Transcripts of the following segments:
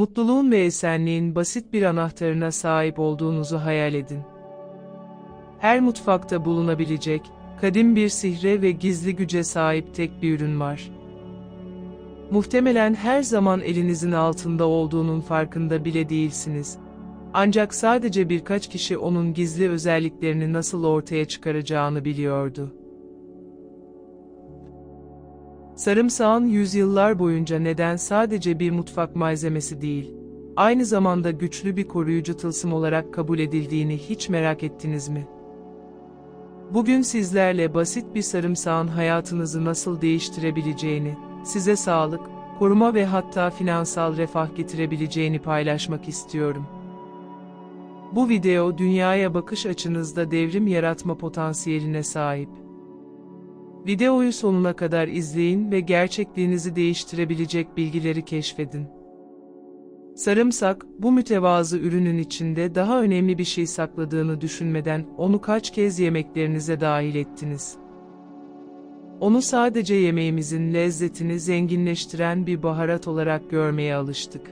Mutluluğun ve esenliğin basit bir anahtarına sahip olduğunuzu hayal edin. Her mutfakta bulunabilecek, kadim bir sihre ve gizli güce sahip tek bir ürün var. Muhtemelen her zaman elinizin altında olduğunun farkında bile değilsiniz. Ancak sadece birkaç kişi onun gizli özelliklerini nasıl ortaya çıkaracağını biliyordu. Sarımsağın yüzyıllar boyunca neden sadece bir mutfak malzemesi değil, aynı zamanda güçlü bir koruyucu tılsım olarak kabul edildiğini hiç merak ettiniz mi? Bugün sizlerle basit bir sarımsağın hayatınızı nasıl değiştirebileceğini, size sağlık, koruma ve hatta finansal refah getirebileceğini paylaşmak istiyorum. Bu video dünyaya bakış açınızda devrim yaratma potansiyeline sahip. Videoyu sonuna kadar izleyin ve gerçekliğinizi değiştirebilecek bilgileri keşfedin. Sarımsak, bu mütevazı ürünün içinde daha önemli bir şey sakladığını düşünmeden onu kaç kez yemeklerinize dahil ettiniz. Onu sadece yemeğimizin lezzetini zenginleştiren bir baharat olarak görmeye alıştık.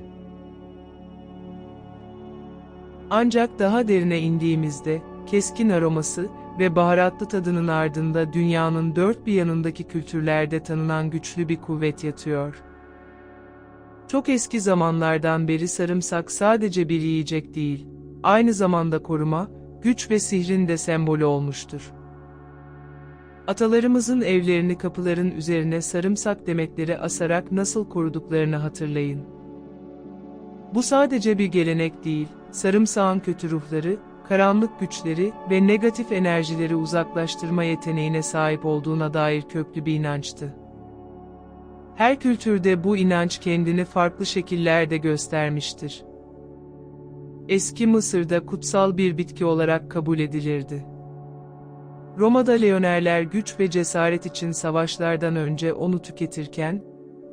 Ancak daha derine indiğimizde, keskin aroması ve baharatlı tadının ardında dünyanın dört bir yanındaki kültürlerde tanınan güçlü bir kuvvet yatıyor. Çok eski zamanlardan beri sarımsak sadece bir yiyecek değil, aynı zamanda koruma, güç ve sihrin de sembolü olmuştur. Atalarımızın evlerini kapıların üzerine sarımsak demetleri asarak nasıl koruduklarını hatırlayın. Bu sadece bir gelenek değil, sarımsağın kötü ruhları, karanlık güçleri ve negatif enerjileri uzaklaştırma yeteneğine sahip olduğuna dair köklü bir inançtı. Her kültürde bu inanç kendini farklı şekillerde göstermiştir. Eski Mısır'da kutsal bir bitki olarak kabul edilirdi. Roma'da Leonerler güç ve cesaret için savaşlardan önce onu tüketirken,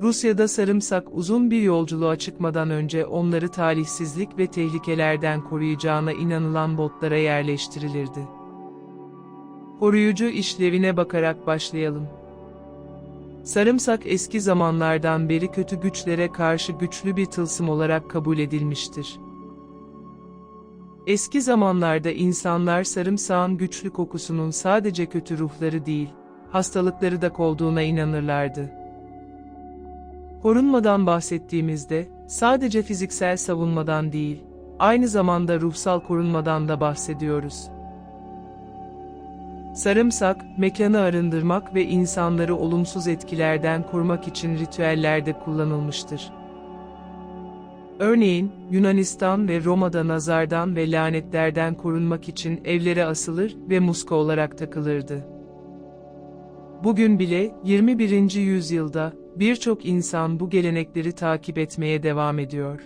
Rusya'da sarımsak uzun bir yolculuğa çıkmadan önce onları talihsizlik ve tehlikelerden koruyacağına inanılan botlara yerleştirilirdi. Koruyucu işlevine bakarak başlayalım. Sarımsak eski zamanlardan beri kötü güçlere karşı güçlü bir tılsım olarak kabul edilmiştir. Eski zamanlarda insanlar sarımsağın güçlü kokusunun sadece kötü ruhları değil, hastalıkları da kovduğuna inanırlardı. Korunmadan bahsettiğimizde, sadece fiziksel savunmadan değil, aynı zamanda ruhsal korunmadan da bahsediyoruz. Sarımsak, mekanı arındırmak ve insanları olumsuz etkilerden korumak için ritüellerde kullanılmıştır. Örneğin, Yunanistan ve Roma'da nazardan ve lanetlerden korunmak için evlere asılır ve muska olarak takılırdı. Bugün bile 21. yüzyılda birçok insan bu gelenekleri takip etmeye devam ediyor.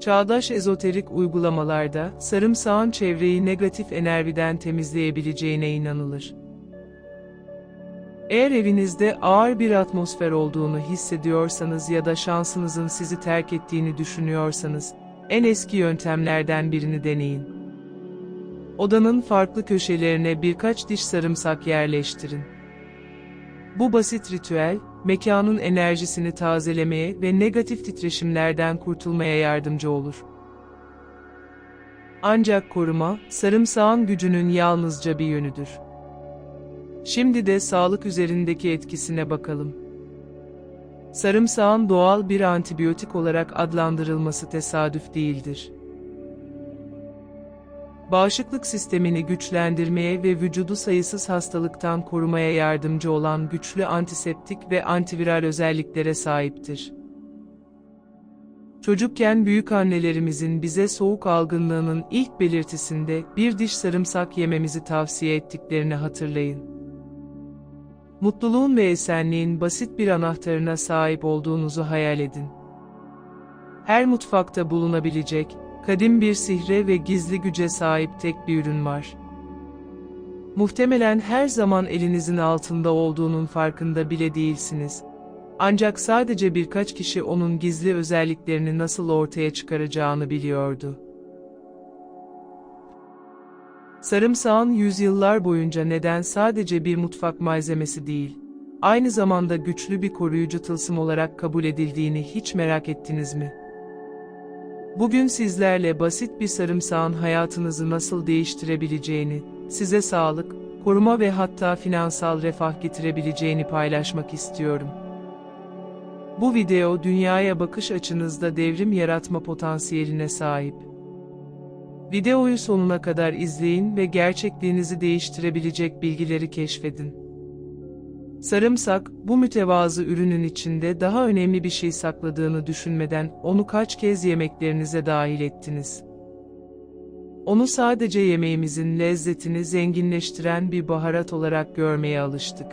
Çağdaş ezoterik uygulamalarda sarımsağın çevreyi negatif enerjiden temizleyebileceğine inanılır. Eğer evinizde ağır bir atmosfer olduğunu hissediyorsanız ya da şansınızın sizi terk ettiğini düşünüyorsanız, en eski yöntemlerden birini deneyin. Odanın farklı köşelerine birkaç diş sarımsak yerleştirin. Bu basit ritüel, mekanın enerjisini tazelemeye ve negatif titreşimlerden kurtulmaya yardımcı olur. Ancak koruma, sarımsağın gücünün yalnızca bir yönüdür. Şimdi de sağlık üzerindeki etkisine bakalım. Sarımsağın doğal bir antibiyotik olarak adlandırılması tesadüf değildir. Bağışıklık sistemini güçlendirmeye ve vücudu sayısız hastalıktan korumaya yardımcı olan güçlü antiseptik ve antiviral özelliklere sahiptir. Çocukken büyük annelerimizin bize soğuk algınlığının ilk belirtisinde bir diş sarımsak yememizi tavsiye ettiklerini hatırlayın. Mutluluğun ve esenliğin basit bir anahtarına sahip olduğunuzu hayal edin. Her mutfakta bulunabilecek, kadim bir sihre ve gizli güce sahip tek bir ürün var. Muhtemelen her zaman elinizin altında olduğunun farkında bile değilsiniz. Ancak sadece birkaç kişi onun gizli özelliklerini nasıl ortaya çıkaracağını biliyordu. Sarımsağın yüzyıllar boyunca neden sadece bir mutfak malzemesi değil, aynı zamanda güçlü bir koruyucu tılsım olarak kabul edildiğini hiç merak ettiniz mi? Bugün sizlerle basit bir sarımsağın hayatınızı nasıl değiştirebileceğini, size sağlık, koruma ve hatta finansal refah getirebileceğini paylaşmak istiyorum. Bu video dünyaya bakış açınızda devrim yaratma potansiyeline sahip. Videoyu sonuna kadar izleyin ve gerçekliğinizi değiştirebilecek bilgileri keşfedin. Sarımsak, bu mütevazı ürünün içinde daha önemli bir şey sakladığını düşünmeden onu kaç kez yemeklerinize dahil ettiniz. Onu sadece yemeğimizin lezzetini zenginleştiren bir baharat olarak görmeye alıştık.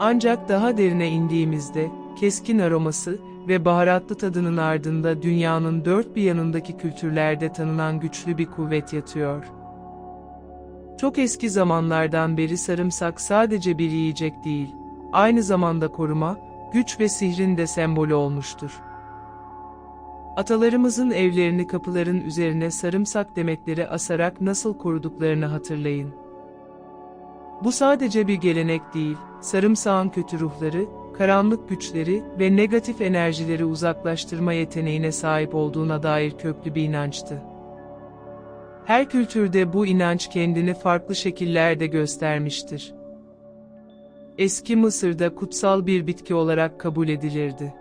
Ancak daha derine indiğimizde, keskin aroması ve baharatlı tadının ardında dünyanın dört bir yanındaki kültürlerde tanınan güçlü bir kuvvet yatıyor. Çok eski zamanlardan beri sarımsak sadece bir yiyecek değil, aynı zamanda koruma, güç ve sihrin de sembolü olmuştur. Atalarımızın evlerini kapıların üzerine sarımsak demetleri asarak nasıl koruduklarını hatırlayın. Bu sadece bir gelenek değil, sarımsağın kötü ruhları, karanlık güçleri ve negatif enerjileri uzaklaştırma yeteneğine sahip olduğuna dair köklü bir inançtı. Her kültürde bu inanç kendini farklı şekillerde göstermiştir. Eski Mısır'da kutsal bir bitki olarak kabul edilirdi.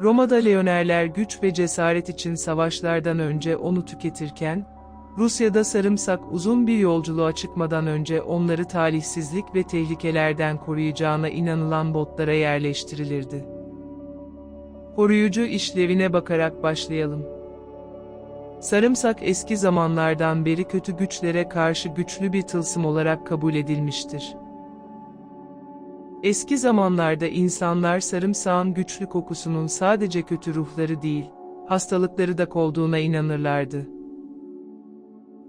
Roma'da leonerler güç ve cesaret için savaşlardan önce onu tüketirken, Rusya'da sarımsak uzun bir yolculuğa çıkmadan önce onları talihsizlik ve tehlikelerden koruyacağına inanılan botlara yerleştirilirdi. Koruyucu işlevine bakarak başlayalım. Sarımsak eski zamanlardan beri kötü güçlere karşı güçlü bir tılsım olarak kabul edilmiştir. Eski zamanlarda insanlar sarımsağın güçlü kokusunun sadece kötü ruhları değil, hastalıkları da kovduğuna inanırlardı.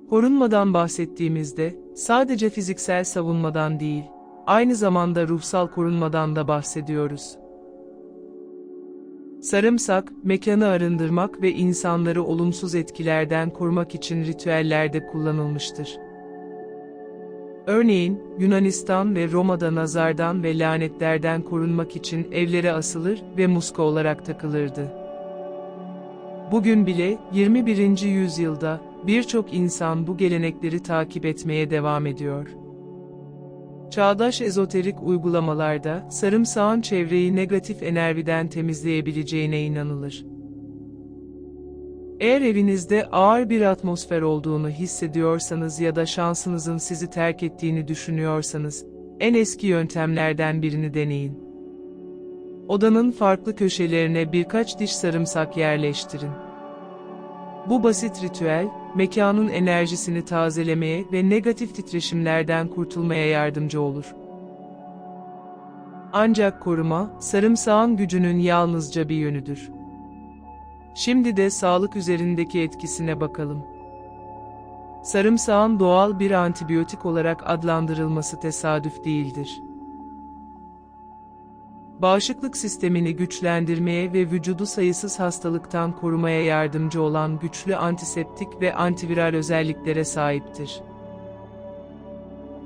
Korunmadan bahsettiğimizde, sadece fiziksel savunmadan değil, aynı zamanda ruhsal korunmadan da bahsediyoruz. Sarımsak, mekanı arındırmak ve insanları olumsuz etkilerden korumak için ritüellerde kullanılmıştır. Örneğin, Yunanistan ve Roma'da nazardan ve lanetlerden korunmak için evlere asılır ve muska olarak takılırdı. Bugün bile 21. yüzyılda birçok insan bu gelenekleri takip etmeye devam ediyor. Çağdaş ezoterik uygulamalarda sarımsağın çevreyi negatif enerjiden temizleyebileceğine inanılır. Eğer evinizde ağır bir atmosfer olduğunu hissediyorsanız ya da şansınızın sizi terk ettiğini düşünüyorsanız, en eski yöntemlerden birini deneyin. Odanın farklı köşelerine birkaç diş sarımsak yerleştirin. Bu basit ritüel, mekanın enerjisini tazelemeye ve negatif titreşimlerden kurtulmaya yardımcı olur. Ancak koruma, sarımsağın gücünün yalnızca bir yönüdür. Şimdi de sağlık üzerindeki etkisine bakalım. Sarımsağın doğal bir antibiyotik olarak adlandırılması tesadüf değildir. Bağışıklık sistemini güçlendirmeye ve vücudu sayısız hastalıktan korumaya yardımcı olan güçlü antiseptik ve antiviral özelliklere sahiptir.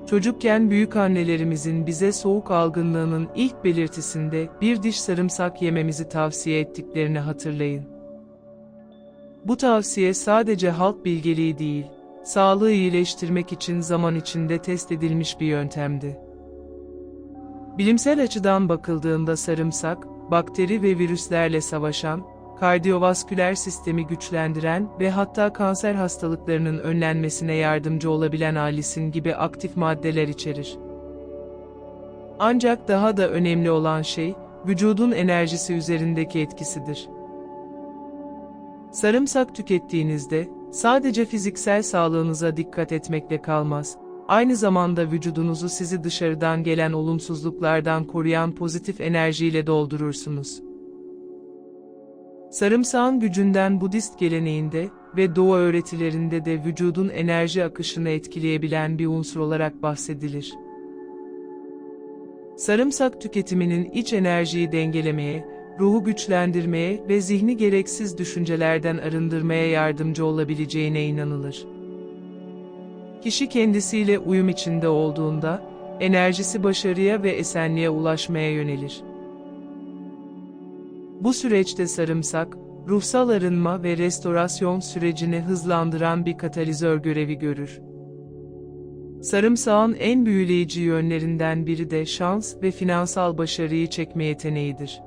Çocukken büyük annelerimizin bize soğuk algınlığının ilk belirtisinde bir diş sarımsak yememizi tavsiye ettiklerini hatırlayın. Bu tavsiye sadece halk bilgeliği değil, sağlığı iyileştirmek için zaman içinde test edilmiş bir yöntemdi. Bilimsel açıdan bakıldığında sarımsak, bakteri ve virüslerle savaşan, kardiyovasküler sistemi güçlendiren ve hatta kanser hastalıklarının önlenmesine yardımcı olabilen alisin gibi aktif maddeler içerir. Ancak daha da önemli olan şey, vücudun enerjisi üzerindeki etkisidir. Sarımsak tükettiğinizde, sadece fiziksel sağlığınıza dikkat etmekle kalmaz, aynı zamanda vücudunuzu sizi dışarıdan gelen olumsuzluklardan koruyan pozitif enerjiyle doldurursunuz. Sarımsağın gücünden Budist geleneğinde ve Doğu öğretilerinde de vücudun enerji akışını etkileyebilen bir unsur olarak bahsedilir. Sarımsak tüketiminin iç enerjiyi dengelemeye, ruhu güçlendirmeye ve zihni gereksiz düşüncelerden arındırmaya yardımcı olabileceğine inanılır. Kişi kendisiyle uyum içinde olduğunda, enerjisi başarıya ve esenliğe ulaşmaya yönelir. Bu süreçte sarımsak, ruhsal arınma ve restorasyon sürecini hızlandıran bir katalizör görevi görür. Sarımsağın en büyüleyici yönlerinden biri de şans ve finansal başarıyı çekme yeteneğidir.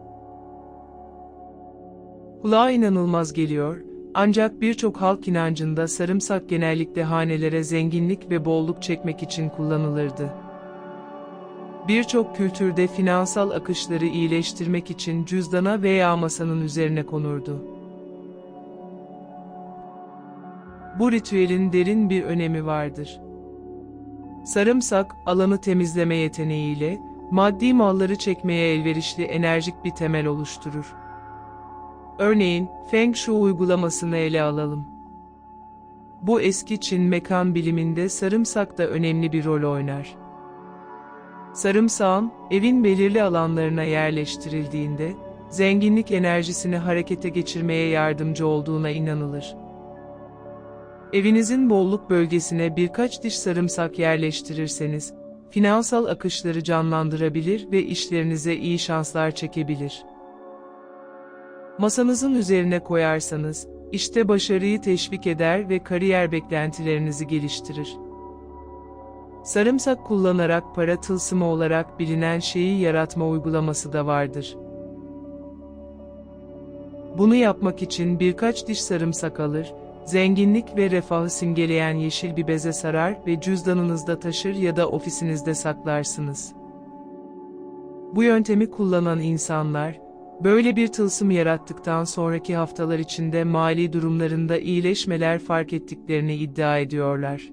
Kulağa inanılmaz geliyor, ancak birçok halk inancında sarımsak genellikle hanelere zenginlik ve bolluk çekmek için kullanılırdı. Birçok kültürde finansal akışları iyileştirmek için cüzdana veya masanın üzerine konurdu. Bu ritüelin derin bir önemi vardır. Sarımsak, alanı temizleme yeteneğiyle, maddi malları çekmeye elverişli enerjik bir temel oluşturur. Örneğin, Feng Shui uygulamasını ele alalım. Bu eski Çin mekan biliminde sarımsak da önemli bir rol oynar. Sarımsağın, evin belirli alanlarına yerleştirildiğinde, zenginlik enerjisini harekete geçirmeye yardımcı olduğuna inanılır. Evinizin bolluk bölgesine birkaç diş sarımsak yerleştirirseniz, finansal akışları canlandırabilir ve işlerinize iyi şanslar çekebilir. Masanızın üzerine koyarsanız, işte başarıyı teşvik eder ve kariyer beklentilerinizi geliştirir. Sarımsak kullanarak para tılsımı olarak bilinen şeyi yaratma uygulaması da vardır. Bunu yapmak için birkaç diş sarımsak alır, zenginlik ve refahı simgeleyen yeşil bir beze sarar ve cüzdanınızda taşır ya da ofisinizde saklarsınız. Bu yöntemi kullanan insanlar, böyle bir tılsım yarattıktan sonraki haftalar içinde mali durumlarında iyileşmeler fark ettiklerini iddia ediyorlar.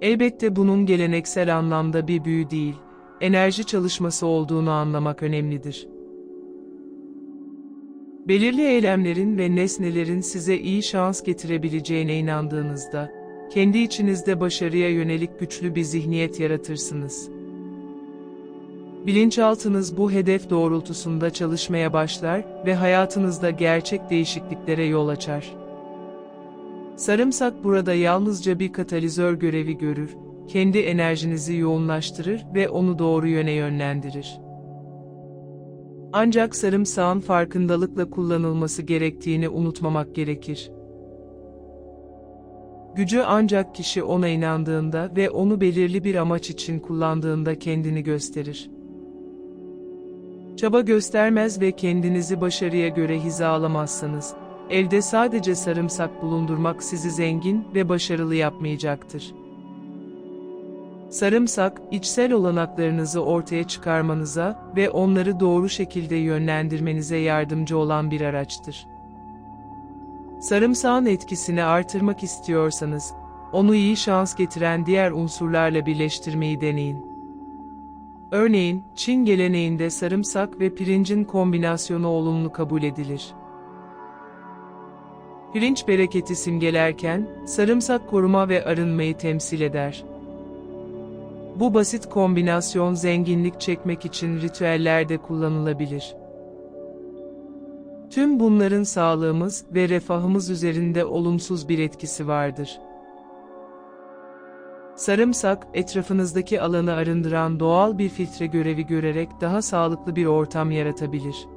Elbette bunun geleneksel anlamda bir büyü değil, enerji çalışması olduğunu anlamak önemlidir. Belirli eylemlerin ve nesnelerin size iyi şans getirebileceğine inandığınızda, kendi içinizde başarıya yönelik güçlü bir zihniyet yaratırsınız. Bilinçaltınız bu hedef doğrultusunda çalışmaya başlar ve hayatınızda gerçek değişikliklere yol açar. Sarımsak burada yalnızca bir katalizör görevi görür, kendi enerjinizi yoğunlaştırır ve onu doğru yöne yönlendirir. Ancak sarımsağın farkındalıkla kullanılması gerektiğini unutmamak gerekir. Gücü ancak kişi ona inandığında ve onu belirli bir amaç için kullandığında kendini gösterir. Çaba göstermez ve kendinizi başarıya göre hizalamazsanız, elde sadece sarımsak bulundurmak sizi zengin ve başarılı yapmayacaktır. Sarımsak, içsel olanaklarınızı ortaya çıkarmanıza ve onları doğru şekilde yönlendirmenize yardımcı olan bir araçtır. Sarımsağın etkisini artırmak istiyorsanız, onu iyi şans getiren diğer unsurlarla birleştirmeyi deneyin. Örneğin, Çin geleneğinde sarımsak ve pirincin kombinasyonu olumlu kabul edilir. Pirinç bereketi simgelerken, sarımsak koruma ve arınmayı temsil eder. Bu basit kombinasyon zenginlik çekmek için ritüellerde kullanılabilir. Tüm bunların sağlığımız ve refahımız üzerinde olumsuz bir etkisi vardır. Sarımsak, etrafınızdaki alanı arındıran doğal bir filtre görevi görerek daha sağlıklı bir ortam yaratabilir.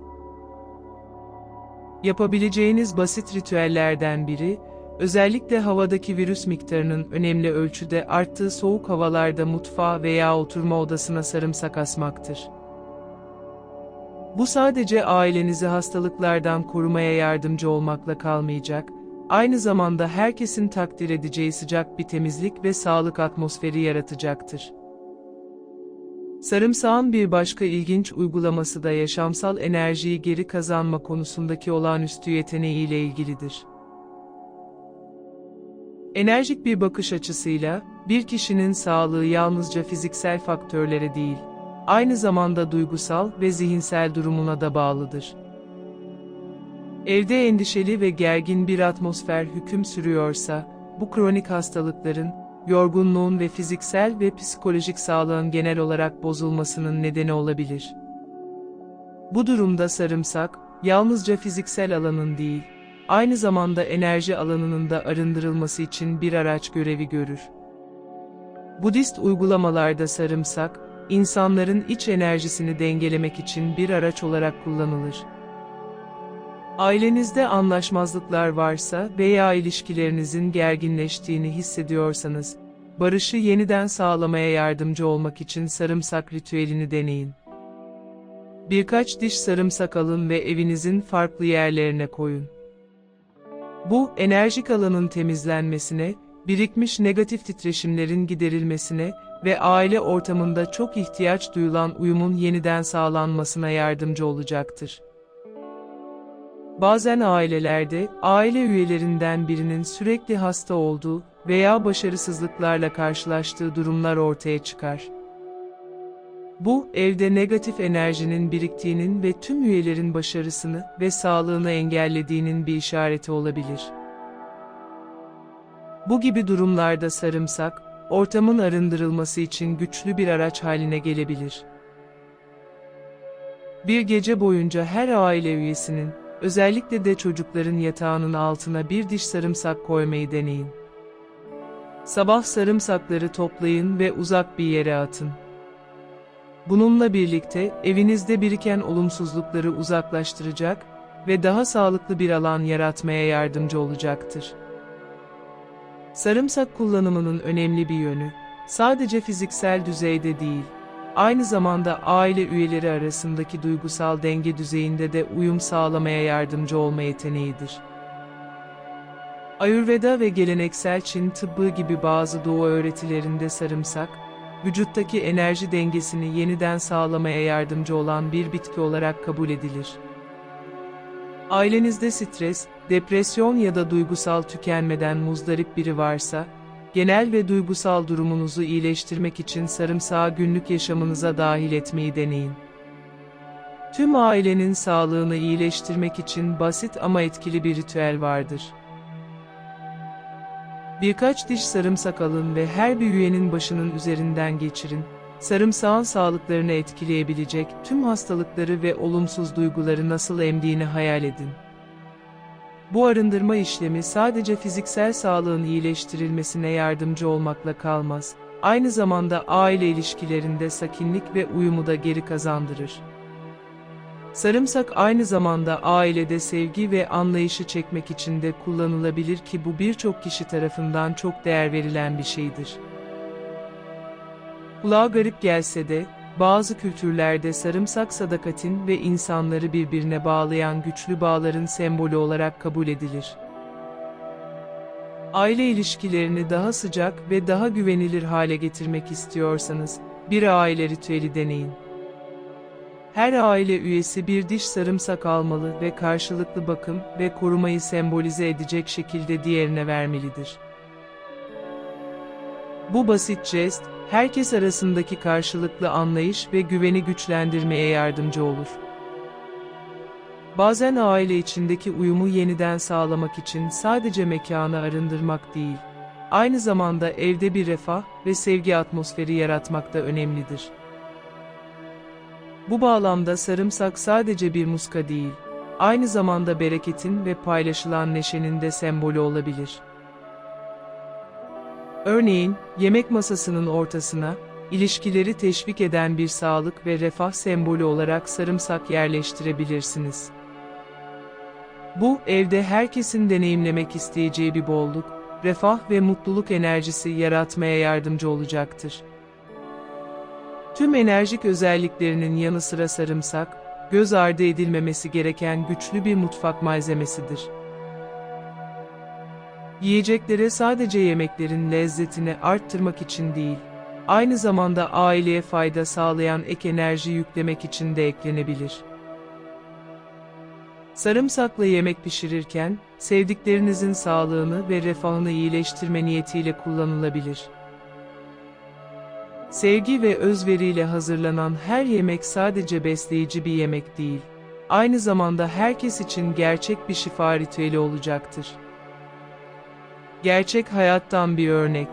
Yapabileceğiniz basit ritüellerden biri, özellikle havadaki virüs miktarının önemli ölçüde arttığı soğuk havalarda mutfağa veya oturma odasına sarımsak asmaktır. Bu sadece ailenizi hastalıklardan korumaya yardımcı olmakla kalmayacak, aynı zamanda herkesin takdir edeceği sıcak bir temizlik ve sağlık atmosferi yaratacaktır. Sarımsağın bir başka ilginç uygulaması da yaşamsal enerjiyi geri kazanma konusundaki olağanüstü yeteneğiyle ilgilidir. Enerjik bir bakış açısıyla, bir kişinin sağlığı yalnızca fiziksel faktörlere değil, aynı zamanda duygusal ve zihinsel durumuna da bağlıdır. Evde endişeli ve gergin bir atmosfer hüküm sürüyorsa, bu kronik hastalıkların, yorgunluğun ve fiziksel ve psikolojik sağlığın genel olarak bozulmasının nedeni olabilir. Bu durumda sarımsak, yalnızca fiziksel alanın değil, aynı zamanda enerji alanının da arındırılması için bir araç görevi görür. Budist uygulamalarda sarımsak, insanların iç enerjisini dengelemek için bir araç olarak kullanılır. Ailenizde anlaşmazlıklar varsa veya ilişkilerinizin gerginleştiğini hissediyorsanız, barışı yeniden sağlamaya yardımcı olmak için sarımsak ritüelini deneyin. Birkaç diş sarımsak alın ve evinizin farklı yerlerine koyun. Bu, enerjik alanın temizlenmesine, birikmiş negatif titreşimlerin giderilmesine ve aile ortamında çok ihtiyaç duyulan uyumun yeniden sağlanmasına yardımcı olacaktır. Bazen ailelerde, aile üyelerinden birinin sürekli hasta olduğu veya başarısızlıklarla karşılaştığı durumlar ortaya çıkar. Bu, evde negatif enerjinin biriktiğinin ve tüm üyelerin başarısını ve sağlığını engellediğinin bir işareti olabilir. Bu gibi durumlarda sarımsak, ortamın arındırılması için güçlü bir araç haline gelebilir. Bir gece boyunca her aile üyesinin, özellikle de çocukların yatağının altına bir diş sarımsak koymayı deneyin. Sabah sarımsakları toplayın ve uzak bir yere atın. Bununla birlikte evinizde biriken olumsuzlukları uzaklaştıracak ve daha sağlıklı bir alan yaratmaya yardımcı olacaktır. Sarımsak kullanımının önemli bir yönü, sadece fiziksel düzeyde değil, aynı zamanda aile üyeleri arasındaki duygusal denge düzeyinde de uyum sağlamaya yardımcı olma yeteneğidir. Ayurveda ve geleneksel Çin tıbbı gibi bazı doğu öğretilerinde sarımsak, vücuttaki enerji dengesini yeniden sağlamaya yardımcı olan bir bitki olarak kabul edilir. Ailenizde stres, depresyon ya da duygusal tükenmeden muzdarip biri varsa, genel ve duygusal durumunuzu iyileştirmek için sarımsağı günlük yaşamınıza dahil etmeyi deneyin. Tüm ailenin sağlığını iyileştirmek için basit ama etkili bir ritüel vardır. Birkaç diş sarımsak alın ve her bir üyenin başının üzerinden geçirin. Sarımsağın sağlıklarını etkileyebilecek tüm hastalıkları ve olumsuz duyguları nasıl emdiğini hayal edin. Bu arındırma işlemi sadece fiziksel sağlığın iyileştirilmesine yardımcı olmakla kalmaz, aynı zamanda aile ilişkilerinde sakinlik ve uyumu da geri kazandırır. Sarımsak aynı zamanda ailede sevgi ve anlayışı çekmek için de kullanılabilir ki bu birçok kişi tarafından çok değer verilen bir şeydir. Kulağa garip gelse de, bazı kültürlerde sarımsak sadakatin ve insanları birbirine bağlayan güçlü bağların sembolü olarak kabul edilir. Aile ilişkilerini daha sıcak ve daha güvenilir hale getirmek istiyorsanız, bir aile ritüeli deneyin. Her aile üyesi bir diş sarımsak almalı ve karşılıklı bakım ve korumayı sembolize edecek şekilde diğerine vermelidir. Bu basit jest, herkes arasındaki karşılıklı anlayış ve güveni güçlendirmeye yardımcı olur. Bazen aile içindeki uyumu yeniden sağlamak için sadece mekanı arındırmak değil, aynı zamanda evde bir refah ve sevgi atmosferi yaratmak da önemlidir. Bu bağlamda sarımsak sadece bir muska değil, aynı zamanda bereketin ve paylaşılan neşenin de sembolü olabilir. Örneğin, yemek masasının ortasına, ilişkileri teşvik eden bir sağlık ve refah sembolü olarak sarımsak yerleştirebilirsiniz. Bu, evde herkesin deneyimlemek isteyeceği bir bolluk, refah ve mutluluk enerjisi yaratmaya yardımcı olacaktır. Tüm enerjik özelliklerinin yanı sıra sarımsak, göz ardı edilmemesi gereken güçlü bir mutfak malzemesidir. Yiyeceklere sadece yemeklerin lezzetini arttırmak için değil, aynı zamanda aileye fayda sağlayan ek enerji yüklemek için de eklenebilir. Sarımsakla yemek pişirirken, sevdiklerinizin sağlığını ve refahını iyileştirme niyetiyle kullanılabilir. Sevgi ve özveriyle hazırlanan her yemek sadece besleyici bir yemek değil, aynı zamanda herkes için gerçek bir şifa ritüeli olacaktır. Gerçek hayattan bir örnek.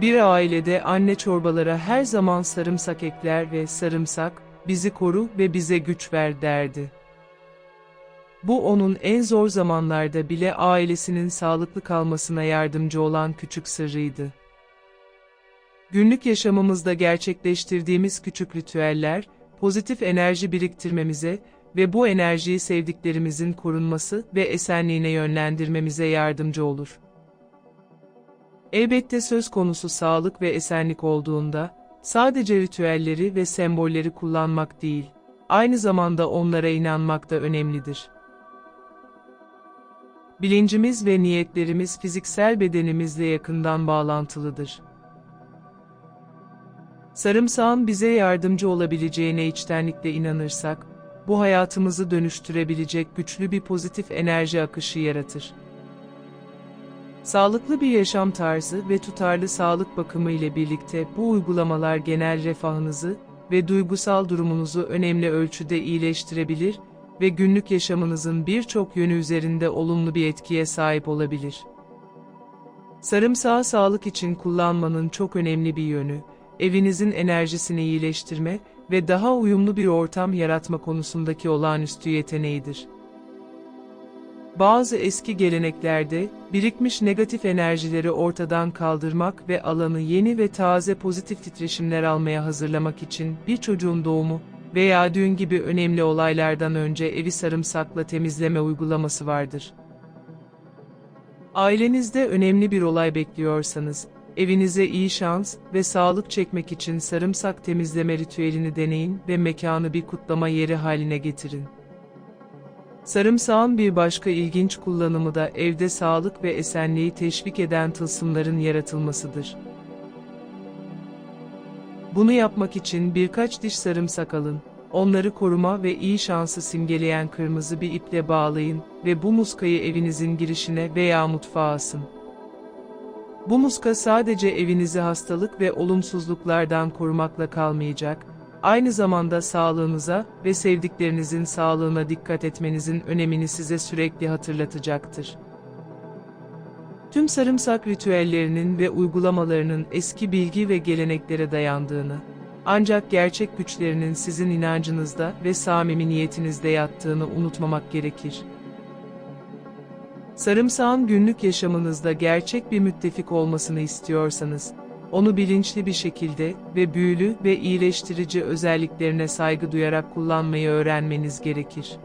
Bir ailede anne çorbalara her zaman sarımsak ekler ve sarımsak, bizi koru ve bize güç ver derdi. Bu onun en zor zamanlarda bile ailesinin sağlıklı kalmasına yardımcı olan küçük sırrıydı. Günlük yaşamımızda gerçekleştirdiğimiz küçük ritüeller, pozitif enerji biriktirmemize ve bu enerjiyi sevdiklerimizin korunması ve esenliğine yönlendirmemize yardımcı olur. Elbette söz konusu sağlık ve esenlik olduğunda, sadece ritüelleri ve sembolleri kullanmak değil, aynı zamanda onlara inanmak da önemlidir. Bilincimiz ve niyetlerimiz fiziksel bedenimizle yakından bağlantılıdır. Sarımsağın bize yardımcı olabileceğine içtenlikle inanırsak, bu hayatımızı dönüştürebilecek güçlü bir pozitif enerji akışı yaratır. Sağlıklı bir yaşam tarzı ve tutarlı sağlık bakımı ile birlikte bu uygulamalar genel refahınızı ve duygusal durumunuzu önemli ölçüde iyileştirebilir ve günlük yaşamınızın birçok yönü üzerinde olumlu bir etkiye sahip olabilir. Sarımsağı sağlık için kullanmanın çok önemli bir yönü, evinizin enerjisini iyileştirme ve daha uyumlu bir ortam yaratma konusundaki olağanüstü yeteneğidir. Bazı eski geleneklerde, birikmiş negatif enerjileri ortadan kaldırmak ve alanı yeni ve taze pozitif titreşimler almaya hazırlamak için bir çocuğun doğumu veya düğün gibi önemli olaylardan önce evi sarımsakla temizleme uygulaması vardır. Ailenizde önemli bir olay bekliyorsanız, evinize iyi şans ve sağlık çekmek için sarımsak temizleme ritüelini deneyin ve mekanı bir kutlama yeri haline getirin. Sarımsağın bir başka ilginç kullanımı da evde sağlık ve esenliği teşvik eden tılsımların yaratılmasıdır. Bunu yapmak için birkaç diş sarımsak alın, onları koruma ve iyi şansı simgeleyen kırmızı bir iple bağlayın ve bu muskayı evinizin girişine veya mutfağa asın. Bu muska sadece evinizi hastalık ve olumsuzluklardan korumakla kalmayacak, aynı zamanda sağlığınıza ve sevdiklerinizin sağlığına dikkat etmenizin önemini size sürekli hatırlatacaktır. Tüm sarımsak ritüellerinin ve uygulamalarının eski bilgi ve geleneklere dayandığını, ancak gerçek güçlerinin sizin inancınızda ve samimi niyetinizde yattığını unutmamak gerekir. Sarımsağın günlük yaşamınızda gerçek bir müttefik olmasını istiyorsanız, onu bilinçli bir şekilde ve büyülü ve iyileştirici özelliklerine saygı duyarak kullanmayı öğrenmeniz gerekir.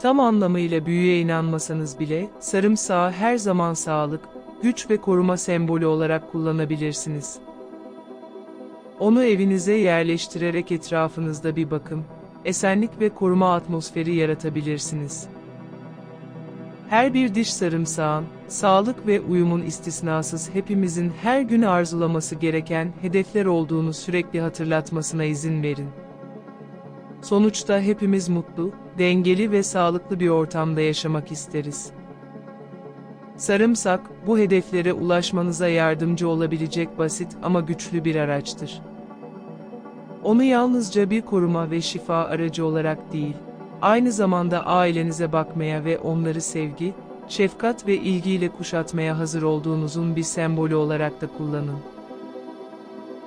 Tam anlamıyla büyüye inanmasanız bile, sarımsağı her zaman sağlık, güç ve koruma sembolü olarak kullanabilirsiniz. Onu evinize yerleştirerek etrafınızda bir bakım, esenlik ve koruma atmosferi yaratabilirsiniz. Her bir diş sarımsağın, sağlık ve uyumun istisnasız hepimizin her gün arzulaması gereken hedefler olduğunu sürekli hatırlatmasına izin verin. Sonuçta hepimiz mutlu, dengeli ve sağlıklı bir ortamda yaşamak isteriz. Sarımsak, bu hedeflere ulaşmanıza yardımcı olabilecek basit ama güçlü bir araçtır. Onu yalnızca bir koruma ve şifa aracı olarak değil, aynı zamanda ailenize bakmaya ve onları sevgi, şefkat ve ilgiyle kuşatmaya hazır olduğunuzun bir sembolü olarak da kullanın.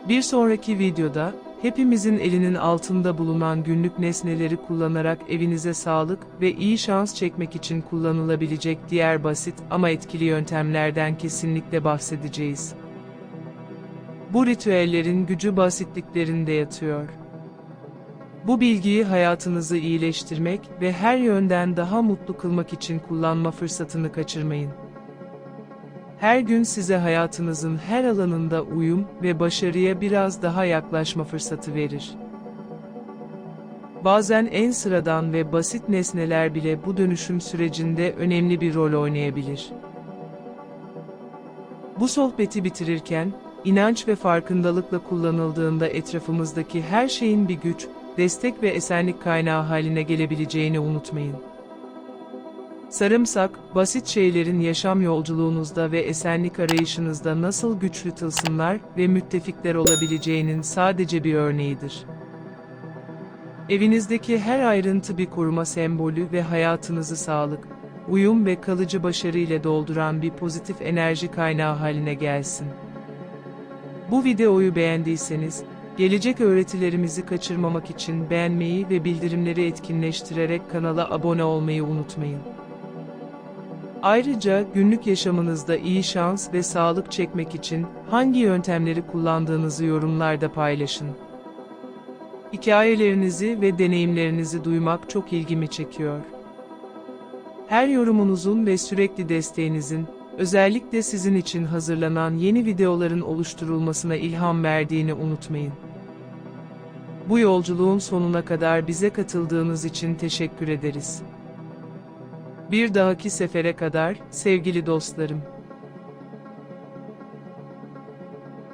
Bir sonraki videoda, hepimizin elinin altında bulunan günlük nesneleri kullanarak evinize sağlık ve iyi şans çekmek için kullanılabilecek diğer basit ama etkili yöntemlerden kesinlikle bahsedeceğiz. Bu ritüellerin gücü basitliklerinde yatıyor. Bu bilgiyi hayatınızı iyileştirmek ve her yönden daha mutlu kılmak için kullanma fırsatını kaçırmayın. Her gün size hayatınızın her alanında uyum ve başarıya biraz daha yaklaşma fırsatı verir. Bazen en sıradan ve basit nesneler bile bu dönüşüm sürecinde önemli bir rol oynayabilir. Bu sohbeti bitirirken, inanç ve farkındalıkla kullanıldığında etrafımızdaki her şeyin bir güç, destek ve esenlik kaynağı haline gelebileceğini unutmayın. Sarımsak, basit şeylerin yaşam yolculuğunuzda ve esenlik arayışınızda nasıl güçlü tılsımlar ve müttefikler olabileceğinin sadece bir örneğidir. Evinizdeki her ayrıntı bir koruma sembolü ve hayatınızı sağlık, uyum ve kalıcı başarı ile dolduran bir pozitif enerji kaynağı haline gelsin. Bu videoyu beğendiyseniz, Gelecek öğretilerimizi kaçırmamak için beğenmeyi ve bildirimleri etkinleştirerek kanala abone olmayı unutmayın. Ayrıca günlük yaşamınızda iyi şans ve sağlık çekmek için hangi yöntemleri kullandığınızı yorumlarda paylaşın. Hikayelerinizi ve deneyimlerinizi duymak çok ilgimi çekiyor. Her yorumunuzun ve sürekli desteğinizin, özellikle sizin için hazırlanan yeni videoların oluşturulmasına ilham verdiğini unutmayın. Bu yolculuğun sonuna kadar bize katıldığınız için teşekkür ederiz. Bir dahaki sefere kadar sevgili dostlarım.